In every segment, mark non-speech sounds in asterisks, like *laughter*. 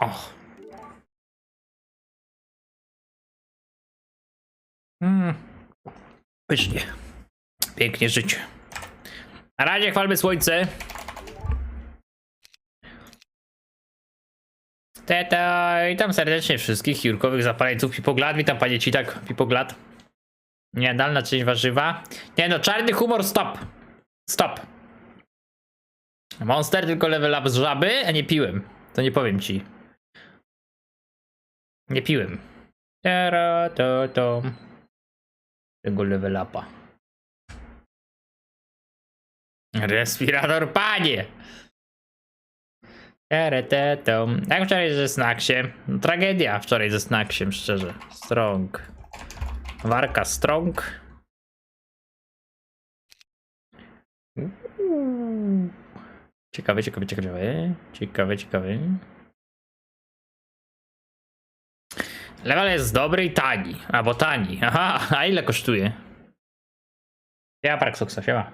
Och. Mm. Pysznie. Pięknie życie. Na razie chwalmy słońce. Teta, witam serdecznie wszystkich jurkowych zapaleńców Pipoglad. Witam panie Citak, Pipoglad. Niedalna część warzywa. Nie no, czarny humor, stop. Stop. Monster tylko level up z żaby, a nie piłem. To nie powiem ci. Nie piłem. Tara, to, to. Tego. Respirator, panie! Tereteto. Jak wczoraj ze Snacksie? No, tragedia wczoraj ze Snacksiem, szczerze. Strong. Warka strong. Ciekawe, ciekawe, ciekawe. Ciekawe, ciekawe. Level jest dobry i tani. Albo tani. Aha, a ile kosztuje? Ja Parksoksa, siema.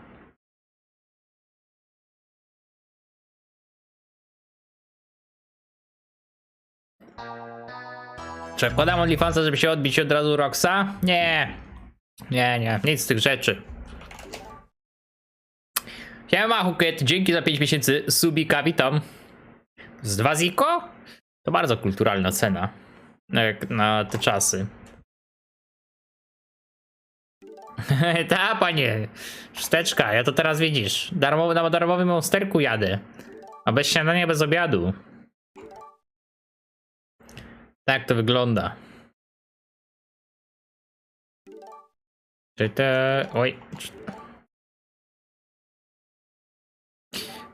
Czy podam OnlyFansa, żeby się odbić od razu Roxa? Nie. Nie, nie, nic z tych rzeczy. Siema Hukiet, dzięki za 5 miesięcy subika, witam. Z 2 ziko? To bardzo kulturalna cena. Na te czasy. *laughs* Ta, panie. Wsteczka, ja to teraz widzisz. Darmowy, na darmowym monsterku jadę. A bez śniadania, bez obiadu. Tak to wygląda. Czy te... Oj.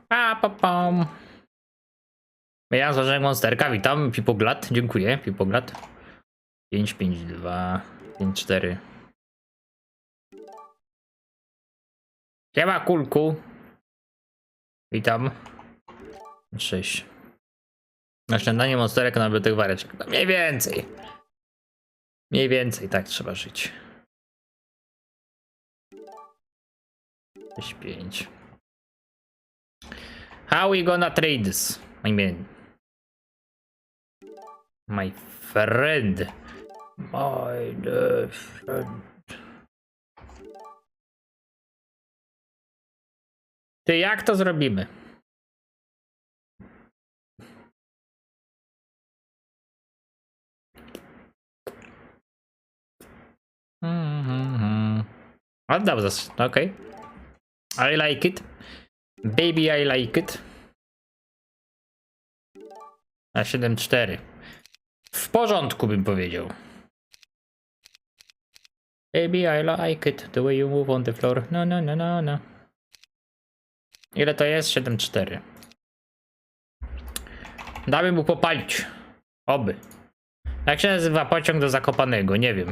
Pa, pa, pam. Ja złożyłem monsterka, witam. Pipoglat, dziękuję. Pipoglat. 5, 5, 2, 5, 4. Siema, kulku. Witam. 6. Na śniadanie monsterek nabytych wareczek. No mniej więcej. Mniej więcej, tak trzeba żyć. 6, 5. How we gonna trade this? I mean, my friend, my friend. Ty, jak to zrobimy? Mhm. Oddał zas. Okej. I like it. Baby, I like it. Na 7-4. W porządku bym powiedział. Baby, I like it. The way you move on the floor. No, no, no, no, no. Ile to jest? 7-4. Damy mu popalić. Oby. Jak się nazywa pociąg do Zakopanego? Nie wiem.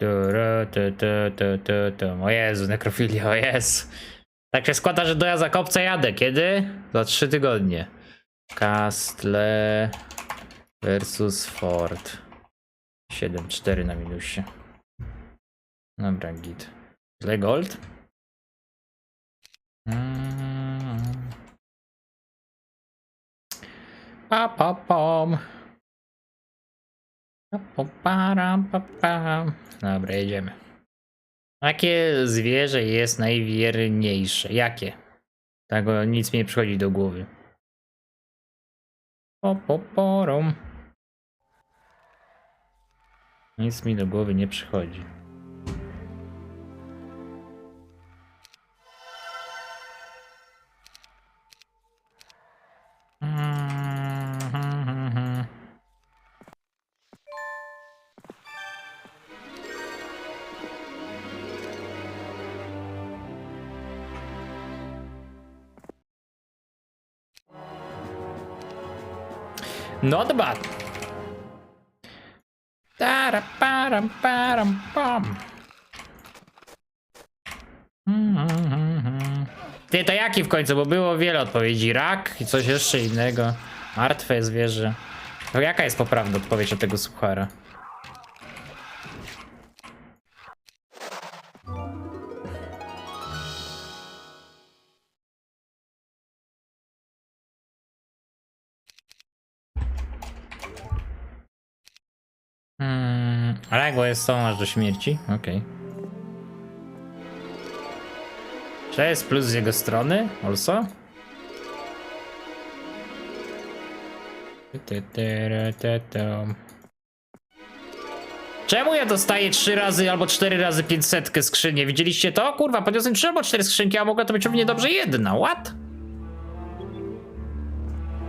Turu, tu, tu, tu, tu, tu. O Jezu, nekrofilia, o Jezu. Tak się składa, że do ja Zakopca jadę. Kiedy? Za trzy tygodnie. Castle versus Ford. 7-4 na minusie. Dobra, git. Źle gold? Mm. Pa, pa, pom. Pa, pa, param, pa, pam. Dobra, jedziemy. Jakie zwierzę jest najwierniejsze? Jakie? Tego nic mi nie przychodzi do głowy. Po, po. Nic mi do głowy nie przychodzi. Not bad. Tara, param, param, pam. Ty, to jaki w końcu? Bo było wiele odpowiedzi. Rak i coś jeszcze innego. Martwe zwierzę. To jaka jest poprawna odpowiedź od tego suchara? Jest są aż do śmierci? Okej. Czy to jest plus z jego strony? Also? Czemu ja dostaję 3 razy albo 4 razy 500 skrzynię? Widzieliście to? Kurwa, podniosłem 3 albo 4 skrzynki, a mogła to być równie dobrze jedna. What?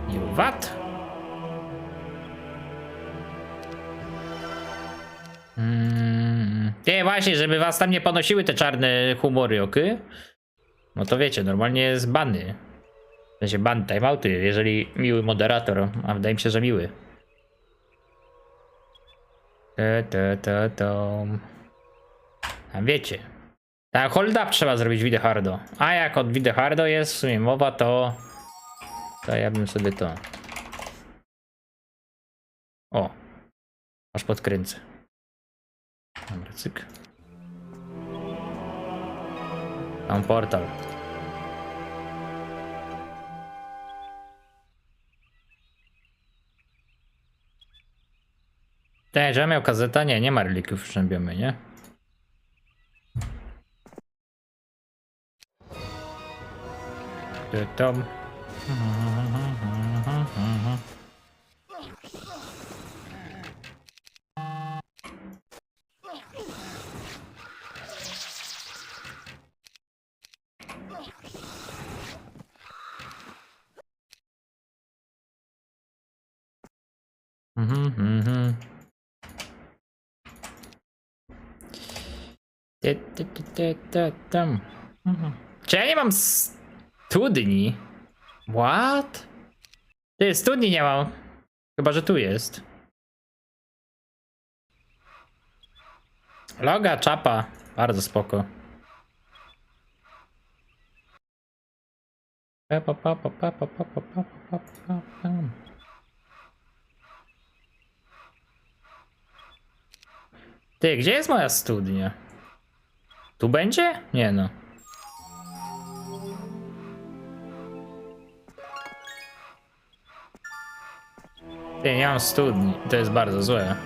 You what? Mm. Nie, właśnie, żeby was tam nie ponosiły te czarne humory, ok? No to wiecie, normalnie jest bany. W sensie ban, timeouty, jeżeli miły moderator, a wydaje mi się, że miły. Te, te, te, to. A wiecie. Tak, hold up trzeba zrobić widę hardo. A jak od widę hardo jest w sumie mowa, to. To ja bym sobie to. O. Aż podkręcę. Dobra, cyk. Tam portal. Te, że miał kazeta? Nie, nie ma relików w Szębiomy, nie? Tom. Ty, ty, ty, ty, ty, tam. Mhm. Czy ja nie mam studni? What? Ty, studni nie mam. Chyba, że tu jest. Loga, czapa. Bardzo spoko. Pa, pa, pa, pa, pa, pa, pa, pa, pa, pa, pa. Ty, gdzie jest moja studnia? Tu będzie? Nie no. Ty, nie mam studni. To jest bardzo złe.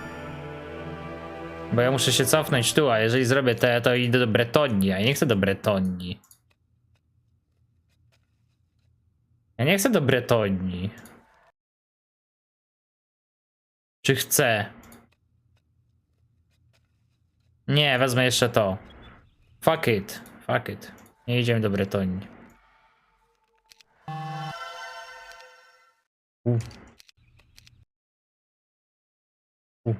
Bo ja muszę się cofnąć tu, a jeżeli zrobię to, to idę do Bretonii, a ja nie chcę do Bretonii. Ja nie chcę do Bretonii. Czy chcę? Nie, wezmę jeszcze to. Fuck it. Fuck it. Nie idziemy do Bretonii. U. U.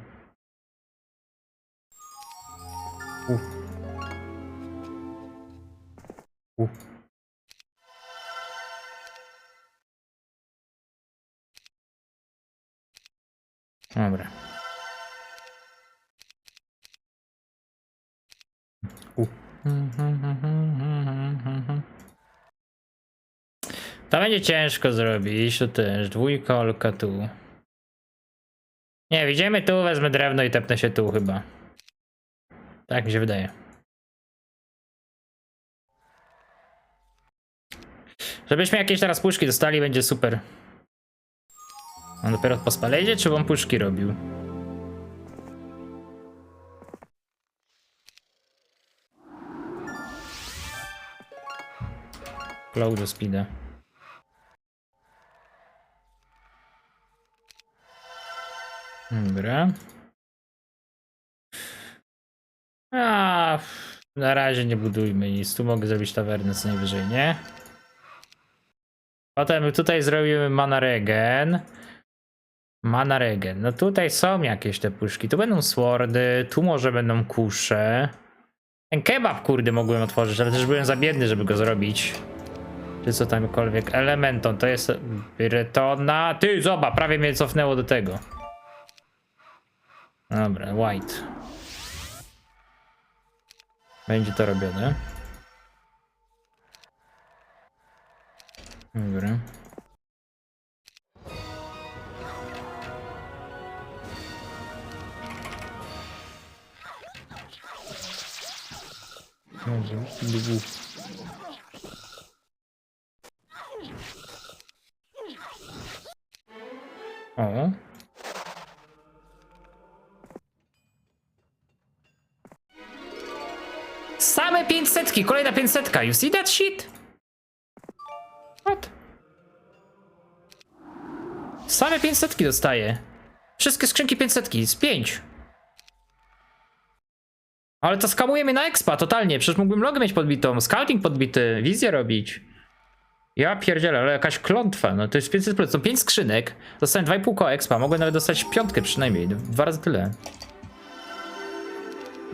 U. będzie ciężko zrobić, tu też, dwójkolka tu. Nie, widzimy tu, wezmę drewno i tepnę się tu chyba. Tak mi się wydaje. Żebyśmy jakieś teraz puszki dostali, będzie super. On dopiero po spalejdzie, czy on puszki robił? Flow do speeda. Dobra. A, na razie nie budujmy nic. Tu mogę zrobić tawernę co najwyżej, nie? Potem tutaj zrobimy mana regen. Mana regen. No tutaj są jakieś te puszki. Tu będą swordy, tu może będą kusze. Ten kebab, kurde, mogłem otworzyć, ale też byłem za biedny, żeby go zrobić. Czy co tamkolwiek. Elementon, to jest Bretona. Ty, zobacz, prawie mnie cofnęło do tego. Dobra, white. Będzie to robione. Dobra. Dobrze. O. 500, kolejna 500. You see that shit? What? Same 500 dostaję. Wszystkie skrzynki 500 z 5. Ale to skamuje mnie na expa totalnie. Przecież mógłbym logę mieć podbitą, scouting podbity, wizję robić. Ja pierdzielę, ale jakaś klątwa. No to jest 500%. Są 5 skrzynek. Dostałem 2,5 koła expa. Mogłem nawet dostać piątkę przynajmniej. Dwa razy tyle.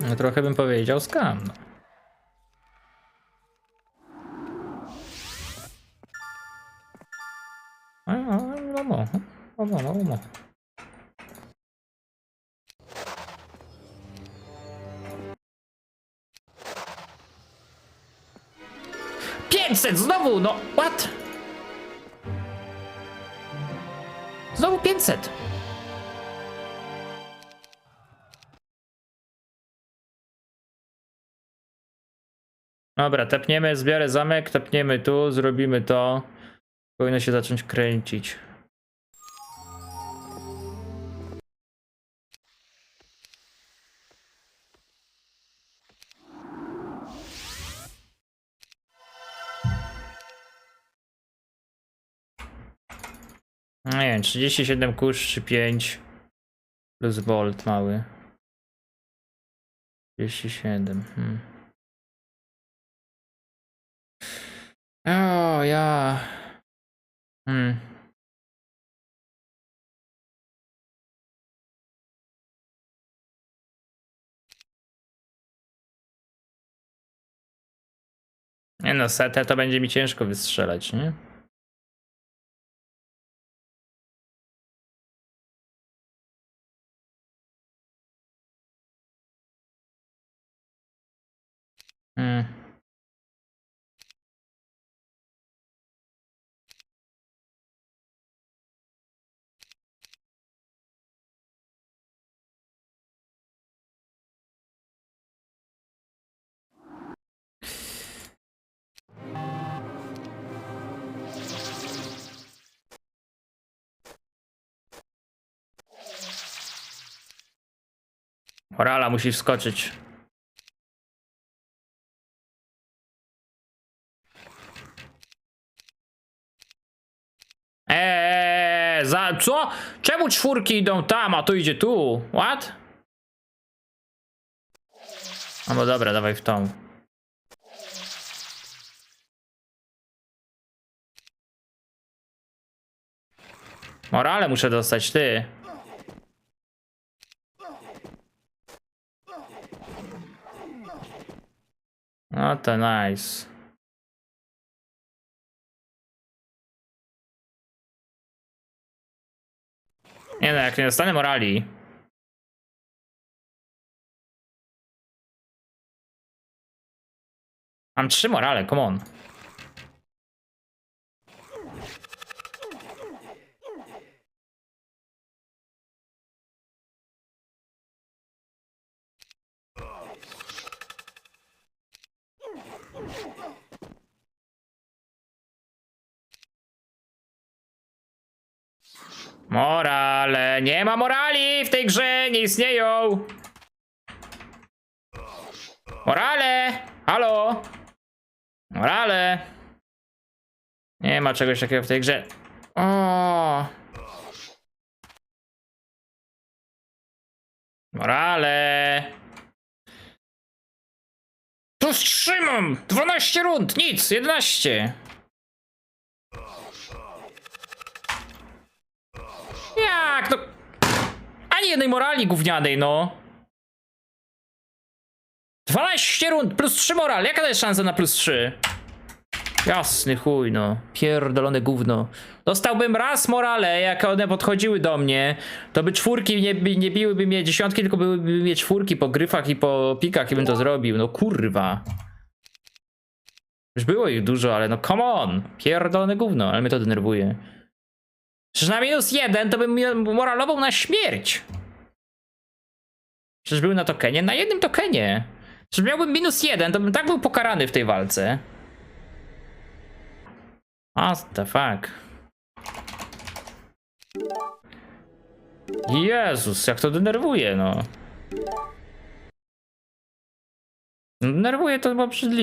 No trochę bym powiedział skam. No. A, a, wiadomo. Wiadomo, wiadomo. Pięćset znowu, no what? Znowu 500. Dobra, tepniemy, zbiorę zamek, tepniemy tu, zrobimy to. Powinno się zacząć kręcić. No nie wiem, 37 kurz czy 5 plus volt mały. 37. Hmm. O, ja. Hmm. Nie no, setę to będzie mi ciężko wystrzelać, nie? Morala musi wskoczyć. Eee, za co? Czemu czwórki idą tam, a to idzie tu? What? No bo dobra, dawaj w tą. Morale muszę dostać, ty. No to nice. Nie no, jak nie dostanę morali. Mam trzy morale, come on. Morale, nie ma morali w tej grze, nie istnieją. Morale, halo. Morale. Nie ma czegoś takiego w tej grze. O. Morale. Tu wstrzymam! 12 rund, nic, 11. Jak no? Ani jednej morali gównianej, no. 12 rund plus 3 moral. Jaka to jest szansa na plus 3? Jasny chuj, no. Pierdolone gówno. Dostałbym raz morale, jak one podchodziły do mnie, to by czwórki nie, nie biłyby mnie dziesiątki, tylko byłyby mnie czwórki po gryfach i po pikach i bym to zrobił. No kurwa. Już było ich dużo, ale no come on. Pierdolone gówno, ale mnie to denerwuje. Przecież na minus jeden to bym moralową na śmierć. Przecież był na tokenie, na jednym tokenie. Przecież miałbym minus jeden, to bym tak był pokarany w tej walce. What the fuck? Jezus, jak to denerwuje, no. Nerwuje to, obrzydliwe.